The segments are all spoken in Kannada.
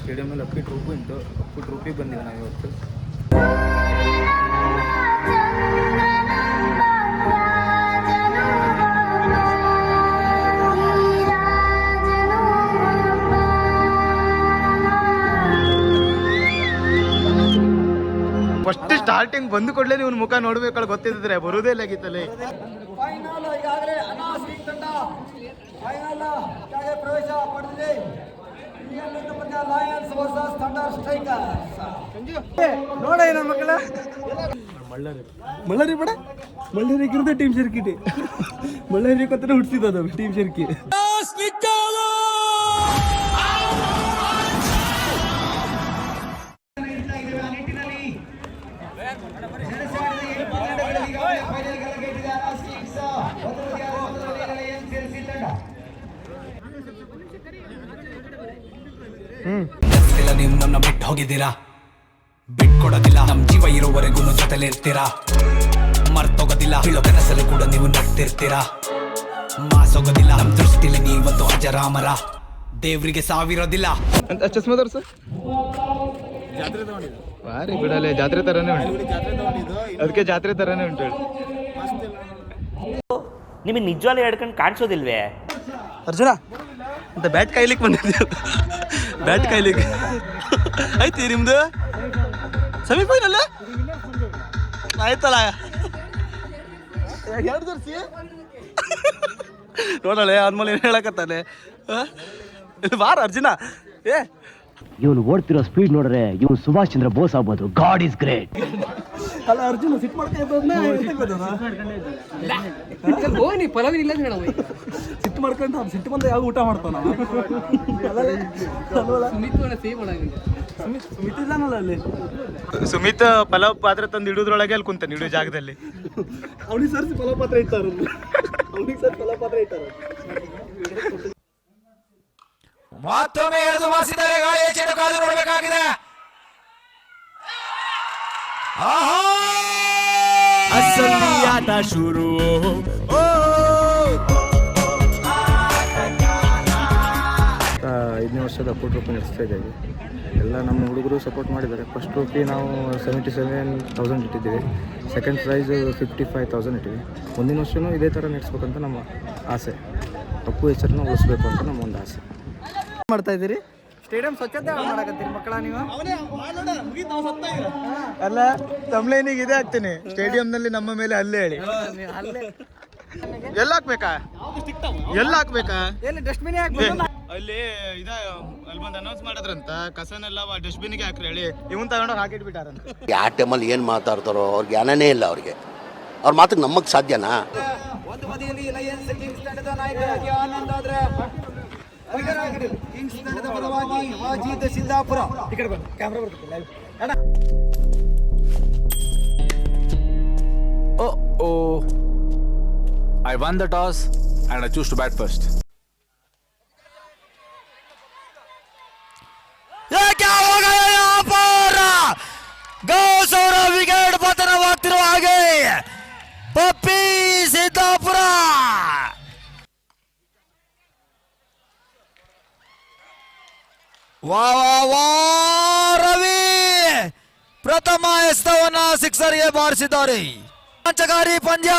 ಸ್ಟೇಡಿಯಂನಲ್ಲಿ ಅಪ್ಪಿ ಟ್ರೂಪು ಇತ್ತು ಅಪ್ಪು ಟ್ರೂಪಿಗೆ ಬಂದಿಲ್ಲ ನಾವು ಇವತ್ತು. ಫಸ್ಟ್ ಸ್ಟಾರ್ಟಿಂಗ್ ಬಂದು ಕೊಡ್ಲೇ ನೀವು ಮುಖ ನೋಡ್ಬೇಕಲ್ಲ ಗೊತ್ತಿದ್ರೆ ಬರುದೇ ಇಲ್ಲ ಗೀತಲ್ಲಿ. ಫೈನಲ್ ಈಗಾಗಲೇ ಅನಾಸ್ ಲೀಗ್ ತಂಡ ಫೈನಲ್ಗೆ ಪ್ರವೇಶ ಪಡೆದಿದೆ. ಇಲ್ಲಿಯಲ್ಲಿಂದ ಪಂದ್ಯ ಲಯನ್ಸ್ ವರ್ಸಸ್ ಥಂಡರ್ ಸ್ಟ್ರೈಕರ್ಸ್ ನೋಡ ಏನ ಮಕ್ಕಳ ಮಳ್ಳರಿ ಬೇಡ ಮಳ್ಳರಿ ಇರೋದೇ ಟೀಮ್ ಶರ್ಕಿಟಿ ಮಳ್ಳರಿ ಕೊತ್ತನೆ ಹುಟ್ಟಿಸಿದ ಟೀಮ್ ಶರ್ಕಿ ನೀವು ನನ್ನ ಬಿಟ್ಟು ಹೋಗಿದ್ದೀರಾ? ಬಿಟ್ಕೊಡೋದಿಲ್ಲ ನಮ್ ಜೀವ ಇರೋವರೆಗೂ ಜೊತೆಲಿರ್ತೀರಾ ಮರ್ತೋಗೋದಿಲ್ಲ. ಹೇಳೋ ಕನಸಲ್ಲಿ ಕೂಡ ನೀವು ನಗ್ತಿರ್ತೀರಾ ಮಾಸೋಗೋದಿಲ್ಲ. ನಮ್ ದೃಷ್ಟಿಲಿ ನೀವಂತೂ ಅಜರಾಮರ. ದೇವ್ರಿಗೆ ಸಾವಿರೋದಿಲ್ಲ. ಅಂತ ಚಸ್ಮಾ ತೋರ್ಸು ಬಾರಿ ಬಿಡಲೆ ಜಾತ್ರೆ ತರನೇ ಉಂಟು. ಅದಕ್ಕೆ ಜಾತ್ರೆ ತರನೇ ಉಂಟು ನಿಮಗೆ ನಿಜವಾಗ್ಲೂ ಹೇಳ್ಕೊಂಡು ಕಾಣಿಸೋದಿಲ್ವೇ? ಅರ್ಜುನ ಅಂತ ಬ್ಯಾಟ್ ಕಾಯ್ಲಿಕ್ಕೆ ಬಂದಿದ್ದೆ ಬ್ಯಾಟ್ ಕಾಯ್ಲಿಕ್ಕೆ ಐತಿ ನಿಮ್ದು? ಸೆಮಿಫೈನಲ್ ಆಯ್ತಲ್ಲ. ಎರಡು ತೋರಿಸಿ. ನೋಡಳೆ ಆದ್ಮೇಲೆ ಏನು ಹೇಳಕತ್ತಾನೆ? ಬಾರ ಅರ್ಜುನ? ಏ ಇವನು ಓಡ್ತಿರೋ ಸ್ಪೀಡ್ ನೋಡ್ರೆ ಇವನು ಸುಭಾಷ್ ಚಂದ್ರ ಬೋಸ್ ಆಗ್ಬೋದು. ಗಾಡ್ ಇಸ್ ಗ್ರೇಟ್ ಅಲ್ಲ ಅರ್ಜುನ ಸಿಟ್ ಮಾಡ್ಕೊಂಡು ಪಲಾವ್ ಇಲ್ಲ ಮೇಡಮ್ ಸಿಟ್ಟು ಮಾಡ್ಕೊಂಡು ಅದು ಸಿಟ್ಟು ಬಂದ ಯಾವ ಊಟ ಮಾಡ್ತಾನ? ಸುಮಿತ್ ಇದಾನಲ್ಲ ಅಲ್ಲಿ. ಸುಮಿತ್ ಪಲಾವ್ ಪಾತ್ರ ತಂದು ಇಡೋದ್ರೊಳಗೆ ಅಲ್ಲಿ ಕುಂತಾನೆ ಇಡೋ ಜಾಗದಲ್ಲಿ. ಅವನಿಗೆ ಸರ್ಸಿ ಪಲಾವ್ ಪಾತ್ರ ಇಟ್ಟಾರ ಅವನಿಗೆ ಸರ್ಸಿ ಪಲಾವ್ ಪಾತ್ರ ಇಟ್ಟಾರ ಮತ್ತೊಮ್ಮೆ ಎಳೆದು ಮಾಸಿದರೆ ಅಸಲಿ ಆಟ ಶುರು. ಐದನೇ ವರ್ಷದ ಫೋಟೋ ಟ್ರೋಪಿ ನಡೆಸ್ತಾ ಇದ್ದೇವೆ. ಎಲ್ಲ ನಮ್ಮ ಹುಡುಗರು ಸಪೋರ್ಟ್ ಮಾಡಿದ್ದಾರೆ. ಫಸ್ಟ್ ಟ್ರೋಫಿ ನಾವು ಸೆವೆಂಟಿ ಸೆವೆನ್ ತೌಸಂಡ್ ಇಟ್ಟಿದ್ದೀವಿ. Second prize fifty five thousand ಇಟ್ಟಿವಿ ಮುಂದಿನ ವರ್ಷವೂ ಇದೇ ಥರ ನಡೆಸ್ಬೇಕಂತ ನಮ್ಮ ಆಸೆ. ಅಪ್ಪು ಹೆಸರನ್ನ ಉಳಿಸ್ಬೇಕು ಅಂತ ನಮ್ಮ ಒಂದು ಆಸೆ. ಮಾಡ್ತಾ ಇದ್ದೀರಿ? ಸ್ಟೇಡಿಯಂ ಸ್ವಚ್ಛತೆ ಮಾಡಕತ್ತೀರಿ ಮಕ್ಕಳ ನೀವು? ಅಲ್ಲ ತಮ್ಲೇನಿಗೆ ಇದೇ ಹಾಕ್ತೀನಿ. ಸ್ಟೇಡಿಯಂನಲ್ಲಿ ನಮ್ಮ ಮೇಲೆ ಅಲ್ಲೇ ಹೇಳಿ. ಅಲ್ಲೇ ಎಲ್ಲ ಹಾಕ್ಬೇಕಾ? ಎಲ್ಲ ಹಾಕ್ಬೇಕಾ? ಎಲ್ಲಿ ಡಸ್ಟ್ಬಿನ್ ಹಾಕ್ಬೇಕು? ಅಲ್ಲಿ ಇದ ಅಲ್ಲಿ ಬಂದು ಅನೌನ್ಸ್ ಮಾಡಿದ್ರಂತ ಕಸನೆಲ್ಲ ಡಸ್ಟ್ಬಿನ್ಗೆ ಹಾಕ್ರಿ ಹೇಳಿ. ಇವನ್ ತಗೊಂಡೋಗಿ ಹಾಕಿಟ್ಬಿಟ್ಟಾರಂತ ಯಾವ ಟೈಮಲ್ಲಿ ಏನು ಮಾತಾಡ್ತಾರೋ ಅವ್ರಿಗೆ ಜ್ಞಾನನೇ ಇಲ್ಲ ಅವ್ರಿಗೆ. ಅವ್ರ ಮಾತಿಗೆ ನಮಗ್ ಸಾಧ್ಯನಾ? ಒಂದು ಬದಿಯಲ್ಲಿ ಲಯನ್ಸ್ ಕಿಂಗ್ಸ್ ತಂಡದ ನಾಯಕರಾಗಿ ಆನಂದ್ ಆದ್ರೆ ಕಿಂಗ್ಸ್ ತಂಡದ ಪರವಾಗಿ ವಾಜೀದ್ ಸಿದ್ದಾಪುರ ಈ ಕಡೆ ಬನ್ನಿ ಕ್ಯಾಮ್ರಾ ಬರ್ತದೆ live. ಅಣ್ಣ Oh, oh. I won the toss and I choose to bat first. ಗೋಸೌರ wicket ಪತನವಾಗ್ತಿರುವ ಹಾಗೆ ಪಪ್ಪಿ ವಾ ವಾ ವಾ, ರವಿ! ಪ್ರಥಮ ಎಸ್ತವನ್ನ ಸಿಕ್ಸರ್ಗೆ ಬಾರಿಸಿದ್ದಾರೆ. ಪಂಚಕಾರಿ ಪಂದ್ಯ!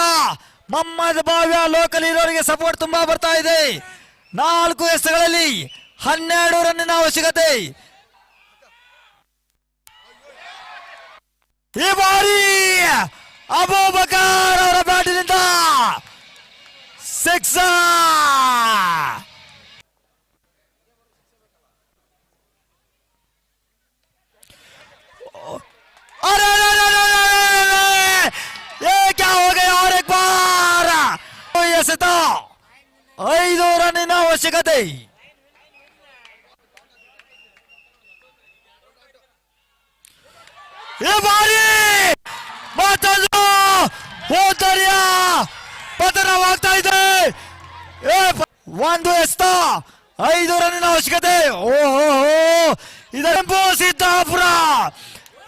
ಮಮ್ಮದ್ ಭಾವ್ಯ, ಲೋಕಲ್ ಇರೋರಿಗೆ ಸಪೋರ್ಟ್ ತುಂಬಾ ಬರ್ತಾ ಇದೆ. ನಾಲ್ಕು ಎಸ್ಗಳಲ್ಲಿ ಹನ್ನೆರಡು ರನ್ನಿನ ಅವಶ್ಯಕತೆ ಈ ಬಾರಿ ಅಬೂಬಕರ್ ಅವರ ಬ್ಯಾಟಿನಿಂದ ಸಿಕ್ಸ್ ಎಸೆತ. ಐದು ರನ್ನಿನ ಅವಶ್ಯಕತೆ ಈ ಬಾರಿ ಮತ್ತೊಂದು ಪ- ಒಂದು ಎಸ್ತ. ಐದು ರನ್ನಿನ ಅವಶ್ಯಕತೆ ಓಹೋ ಇದೆಂಬು ಸಿದ್ದಾಪುರ.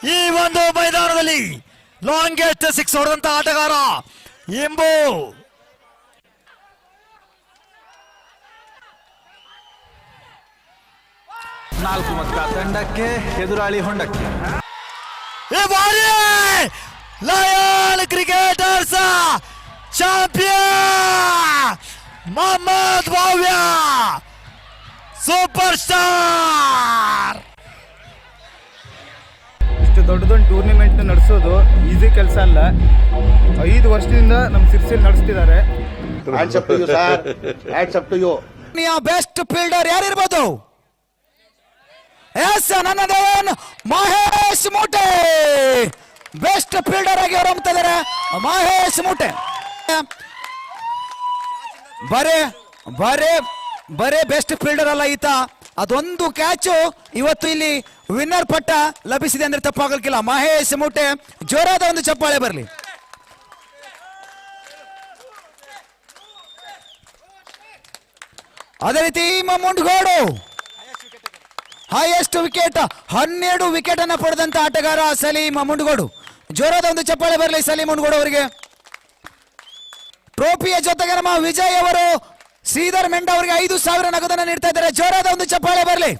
ಈ ಒಂದು ಮೈದಾನದಲ್ಲಿ ಲಾಂಗೆಸ್ಟ್ ಸಿಕ್ಸ್ ಹೊಡೆದಂತ ಆಟಗಾರ ಎಂಬು ನಾಲ್ಕು ಮಕ್ಕ ತಂಡಕ್ಕೆ ಎದುರಾಳಿ ಹೊಂಡಕ್ಕೆ. Lion cricketers champion Mohammed Bhavya super star ಇಷ್ಟು ದೊಡ್ಡದೊಂದು ಟೂರ್ನಿಮೆಂಟ್ ನಡೆಸೋದು ಈಸಿ ಕೆಲಸ ಅಲ್ಲ. ಐದು ವರ್ಷದಿಂದ ನಮ್ಮ ಸಿರ್ಸಿಲ್ ನಡೆಸ್ತಿದ್ದಾರೆ. ಬೆಸ್ಟ್ ಫೀಲ್ಡರ್ ಯಾರಿರ್ಬೋದು? ಎಸ್ ನನ್ನದೇನ್ ಮಹೇಶ್ ಮೂಟೆ. ಬೆಸ್ಟ್ ಫೀಲ್ಡರ್ ಆಗಿ ಅವರು ಇದ್ದಾರೆ? ಮಹೇಶ್ ಮೂಟೆ. ಬರೇ ಬರೇ ಬರೇ ಬೆಸ್ಟ್ ಫೀಲ್ಡರ್ ಅಲ್ಲ ಈತ. ಅದೊಂದು ಕ್ಯಾಚು ಇವತ್ತು ಇಲ್ಲಿ ವಿನ್ನರ್ ಪಟ್ಟ ಲಭಿಸಿದೆ ಅಂದ್ರೆ ತಪ್ಪಾಗಲಿಕ್ಕಿಲ್ಲ ಮಹೇಶ್ ಮೂಟೆ, ಜೋರಾದ ಒಂದು ಚಪ್ಪಾಳೆ ಬರಲಿ. ಅದೇ ರೀತಿ ಮುಂಡ್ಗೋಡು. ಹೈಯೆಸ್ಟ್ ವಿಕೆಟ್ ಹನ್ನೆರಡು ವಿಕೆಟ್ ಅನ್ನ ಪಡೆದಂತ ಆಟಗಾರ ಸಲೀಂ ಮುಂಡ್ಗೋಡು. ಜೋರಾದ ಒಂದು ಚಪ್ಪಾಳೆ ಬರಲಿ ಸಲೀಂ ಮುಂಡ್ಗೋಡು ಅವರಿಗೆ. ಟ್ರೋಫಿಯ ಜೊತೆಗೆ ನಮ್ಮ ವಿಜಯ್ ಅವರು ಶ್ರೀಧರ್ ಮೆಂಡ ಅವರಿಗೆ ಐದು ಸಾವಿರ ನಗದನ್ನು ನೀಡ್ತಾ ಇದ್ದಾರೆ. ಜೋರಾದ ಒಂದು ಚಪ್ಪಾಳೆ ಬರಲಿ.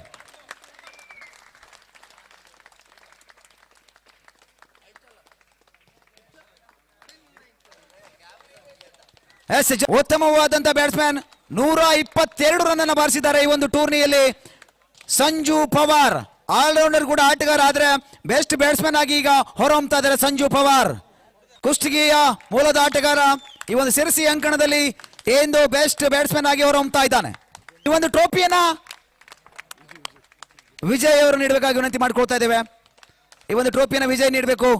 ಎಸ್ ಉತ್ತಮವಾದಂತಹ ಉತ್ತಮವಾದಂತ ಬ್ಯಾಟ್ಸ್ಮನ್ ನೂರ ಇಪ್ಪತ್ತೆರಡು ರನ್ ಅನ್ನು ಬಾರಿಸಿದ್ದಾರೆ ಈ ಒಂದು ಟೂರ್ನಿಯಲ್ಲಿ ಸಂಜು ಪವಾರ್. ಆಲ್ರೌಂಡರ್ ಕೂಡ ಆಟಗಾರ ಆದ್ರೆ ಬೆಸ್ಟ್ ಬ್ಯಾಟ್ಸ್ಮನ್ ಆಗಿ ಈಗ ಹೊರಹೊಮ್ತಾ ಇದ್ದಾರೆ ಸಂಜು ಪವಾರ್. ಕುಷ್ಟಗಿಯ ಮೂಲದ ಆಟಗಾರ ಈ ಒಂದು ಸಿರಸಿ ಅಂಕಣದಲ್ಲಿ ಏಂದು ಬೆಸ್ಟ್ ಬ್ಯಾಟ್ಸ್ಮನ್ ಆಗಿ ಹೊರಹೊಮ್ತಾ ಇದ್ದಾನೆ. ಈ ಒಂದು ಟ್ರೋಫಿಯನ್ನ ವಿಜಯ್ ಅವರು ನೀಡಬೇಕಾಗಿ ವಿನಂತಿ ಮಾಡ್ಕೊಳ್ತಾ ಇದ್ದೇವೆ. ಈ ಒಂದು ಟ್ರೋಫಿಯನ್ನು ವಿಜಯ್ ನೀಡಬೇಕು.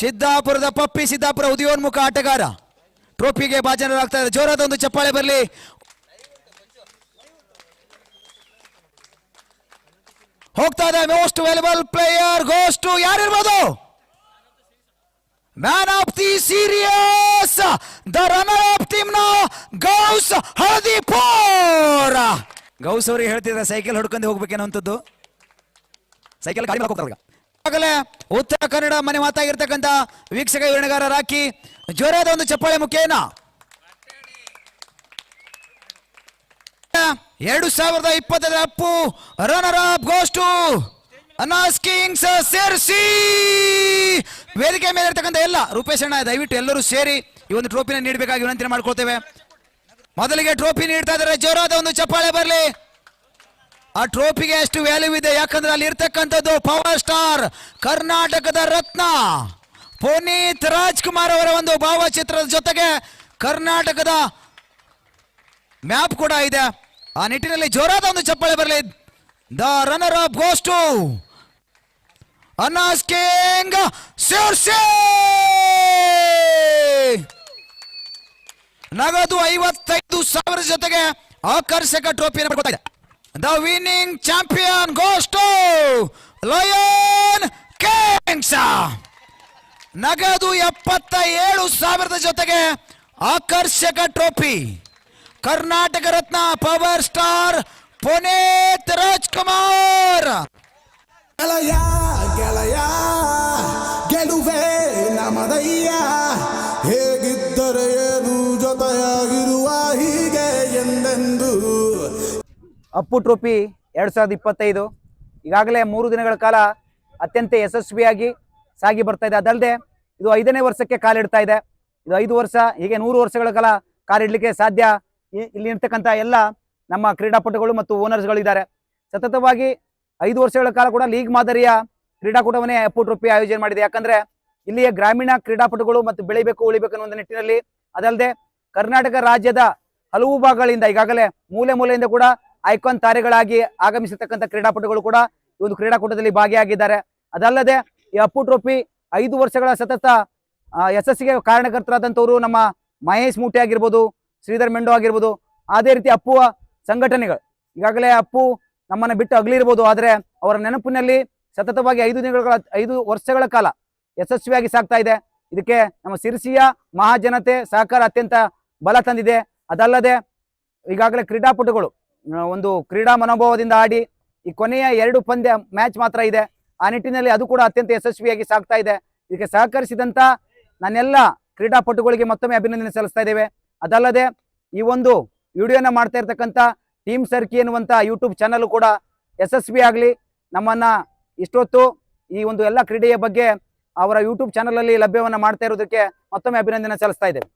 ಸಿದ್ದಾಪುರದ ಪಪ್ಪಿ ಸಿದ್ದಾಪುರ ಉದಯೋನ್ಮುಖ ಆಟಗಾರ. ಟ್ರೋಫಿಗೆ ಭಾಜನರಾಗ್ತಾ ಇದೆ ಜೋರಾದ ಒಂದು ಚಪ್ಪಾಳೆ ಬರಲಿ. ಹೋಗ್ತಾ ಇದೆ most valuable player goes to ಯಾರಿರ್ಬೋದು? Man of the series the runner up ಟೀಮ್ನ Ghouse ಹಳದಿ ಪೋರ್. ಗೌಸ್ ಅವರಿಗೆ ಹೇಳ್ತಿದ್ರೆ ಸೈಕಲ್ ಹೊಡ್ಕೊಂಡು ಹೋಗ್ಬೇಕೇನೋ ಸೈಕಲ್ ಗಾಡಿ ಹೋಗ್ತಾರೆ ಆಗಲೇ ಉತ್ತರ ಕನ್ನಡ ಮನೆ ಮಾತಾಗಿರ್ತಕ್ಕಂಥ ವೀಕ್ಷಕ ವಿವರಣೆಗಾರ ರಾಕಿ ಜೋರಾದ ಒಂದು ಚಪ್ಪಾಳೆ ಮುಖೇನ. ಎರಡು ಸಾವಿರದ ಇಪ್ಪತ್ತರ Appu runner up goes to Anas kings ಸೇರಿಸಿ. ವೇದಿಕೆ ಮೇಲೆ ಇರ್ತಕ್ಕಂಥ ಎಲ್ಲ ರೂಪೇಶ್ ಅಣ್ಣ, ದಯವಿಟ್ಟು ಎಲ್ಲರೂ ಸೇರಿ ಈ ಒಂದು ಟ್ರೋಫಿನ ನೀಡಬೇಕಾಗಿ ವಿನಂತಿ ಮಾಡ್ಕೊಳ್ತೇವೆ. ಮೊದಲಿಗೆ ಟ್ರೋಫಿ ನೀಡ್ತಾ ಇದ್ದಾರೆ, ಜೋರಾದ ಒಂದು ಚಪ್ಪಾಳೆ ಬರಲಿ. ಆ ಟ್ರೋಫಿಗೆ ಎಷ್ಟು ವ್ಯಾಲ್ಯೂ ಇದೆ, ಯಾಕಂದ್ರೆ ಅಲ್ಲಿ ಇರ್ತಕ್ಕಂಥದ್ದು ಪವರ್ ಸ್ಟಾರ್ ಕರ್ನಾಟಕದ ರತ್ನ. ಪುನೀತ್ ರಾಜ್ಕುಮಾರ್ ಅವರ ಒಂದು ಭಾವಚಿತ್ರದ ಜೊತೆಗೆ ಕರ್ನಾಟಕದ ಮ್ಯಾಪ್ ಕೂಡ ಇದೆ. ಆ ನಿಟ್ಟಿನಲ್ಲಿ ಜೋರಾದ ಒಂದು ಚಪ್ಪಾಳೆ ಬರಲಿ. The runner of goes to Anas king ನಗದು ಐವತ್ತೈದು ಸಾವಿರ ಜೊತೆಗೆ ಆಕರ್ಷಕ ಟ್ರೋಫಿ ಪಡ್ಕೊತಾ ಇದೆ. The winning champion goes to lion kings ನಗದು ಎಪ್ಪತ್ತ ಏಳು ಸಾವಿರದ ಜೊತೆಗೆ ಆಕರ್ಷಕ trophy Karnataka Ratna power star Puneeth Rajkumar. ಗೆಳೆಯ ಗೆಳೆಯ ಗೆಲುವೆ ನಮದಯ್ಯ. ಹೇಗಿದ್ದರೆ ಏನು ಜೊತೆಯಾಗಿರುವ ಹೀಗೆ ಎಂದೆಂದು. ಅಪ್ಪು ಟ್ರೋಫಿ ಎರಡು ಸಾವಿರದ ಇಪ್ಪತ್ತೈದು. ಈಗಾಗಲೇ ಮೂರು ದಿನಗಳ ಕಾಲ ಅತ್ಯಂತ ಯಶಸ್ವಿಯಾಗಿ ಸಾಗಿ ಬರ್ತಾ ಇದೆ. ಅದಲ್ಲದೆ ಇದು ಐದನೇ ವರ್ಷಕ್ಕೆ ಕಾಲಿಡ್ತಾ ಇದೆ. ಇದು ಐದು ವರ್ಷ ಹೀಗೆ ನೂರು ವರ್ಷಗಳ ಕಾಲ ಕಾಲಿಡ್ಲಿಕ್ಕೆ ಸಾಧ್ಯ ಇಲ್ಲಿ ಇರ್ತಕ್ಕಂಥ ಎಲ್ಲ ನಮ್ಮ ಕ್ರೀಡಾಪಟುಗಳು ಮತ್ತು ಓನರ್ಸ್ಗಳು ಇದ್ದಾರೆ. ಸತತವಾಗಿ ಐದು ವರ್ಷಗಳ ಕಾಲ ಕೂಡ ಲೀಗ್ ಮಾದರಿಯ ಕ್ರೀಡಾಕೂಟವನ್ನೇ ಅಪ್ಪು ಟ್ರೋಫಿ ಆಯೋಜನೆ ಮಾಡಿದೆ. ಯಾಕಂದ್ರೆ ಇಲ್ಲಿಯ ಗ್ರಾಮೀಣ ಕ್ರೀಡಾಪಟುಗಳು ಮತ್ತು ಬೆಳಿಬೇಕು, ಉಳಿಬೇಕು ಅನ್ನೋ ನಿಟ್ಟಿನಲ್ಲಿ ಅದಲ್ಲದೆ ಕರ್ನಾಟಕ ರಾಜ್ಯದ ಹಲವು ಭಾಗಗಳಿಂದ ಈಗಾಗಲೇ ಮೂಲೆ ಮೂಲೆಯಿಂದ ಕೂಡ ಐಕಾನ್ ತಾರೆಗಳಾಗಿ ಆಗಮಿಸಿರ್ತಕ್ಕಂಥ ಕ್ರೀಡಾಪಟುಗಳು ಕೂಡ ಈ ಒಂದು ಕ್ರೀಡಾಕೂಟದಲ್ಲಿ ಭಾಗಿಯಾಗಿದ್ದಾರೆ. ಅದಲ್ಲದೆ ಈ ಅಪ್ಪು ಟ್ರೋಫಿ ಐದು ವರ್ಷಗಳ ಸತತ ಯಶಸ್ಸಿಗೆ ಕಾರಣಕರ್ತರಾದಂಥವರು ನಮ್ಮ ಮಹೇಶ್ ಮೂಟೆ ಆಗಿರ್ಬೋದು ಶ್ರೀಧರ್ ಮೆಂಡೋ ಆಗಿರ್ಬೋದು, ಅದೇ ರೀತಿ ಅಪ್ಪುವ ಸಂಘಟನೆಗಳು. ಈಗಾಗಲೇ ಅಪ್ಪು ನಮ್ಮನ್ನ ಬಿಟ್ಟು ಅಗಲಿರ್ಬೋದು ಆದರೆ ಅವರ ನೆನಪಿನಲ್ಲಿ ಸತತವಾಗಿ ಐದು ದಿನಗಳ, ಐದು ವರ್ಷಗಳ ಕಾಲ ಯಶಸ್ವಿಯಾಗಿ ಸಾಗ್ತಾ ಇದೆ. ಇದಕ್ಕೆ ನಮ್ಮ ಸಿರಿಸಿಯ ಮಹಾಜನತೆ ಸಹಕಾರ ಅತ್ಯಂತ ಬಲ ತಂದಿದೆ. ಅದಲ್ಲದೆ ಈಗಾಗಲೇ ಕ್ರೀಡಾಪಟುಗಳು ಒಂದು ಕ್ರೀಡಾ ಮನೋಭಾವದಿಂದ ಆಡಿ ಈ ಕೊನೆಯ ಎರಡು ಪಂದ್ಯ ಮ್ಯಾಚ್ ಮಾತ್ರ ಇದೆ. ಆ ನಿಟ್ಟಿನಲ್ಲಿ ಅದು ಕೂಡ ಅತ್ಯಂತ ಯಶಸ್ವಿಯಾಗಿ ಸಾಗ್ತಾ ಇದೆ. ಇದಕ್ಕೆ ಸಹಕರಿಸಿದಂತ ನನ್ನೆಲ್ಲ ಕ್ರೀಡಾಪಟುಗಳಿಗೆ ಮತ್ತೊಮ್ಮೆ ಅಭಿನಂದನೆ ಸಲ್ಲಿಸ್ತಾ ಇದ್ದೇವೆ. ಅದಲ್ಲದೆ ಈ ಒಂದು ವಿಡಿಯೋನ ಮಾಡ್ತಾ ಇರ್ತಕ್ಕಂಥ ಟೀಮ್ ಸರ್ಕಿ ಎನ್ನುವಂಥ ಯೂಟ್ಯೂಬ್ ಚಾನಲ್ ಕೂಡ ಯಶಸ್ವಿ ಆಗಲಿ. ನಮ್ಮನ್ನ ಇಷ್ಟೊತ್ತು ಈ ಒಂದು ಎಲ್ಲ ಕ್ರೀಡೆಯ ಬಗ್ಗೆ ಅವರ ಯೂಟ್ಯೂಬ್ ಚಾನಲಲ್ಲಿ ಲಭ್ಯವನ್ನ ಮಾಡ್ತಾ ಇರೋದಕ್ಕೆ ಮತ್ತೊಮ್ಮೆ ಅಭಿನಂದನೆ ಸಲ್ಲಿಸ್ತಾ ಇದ್ದೇವೆ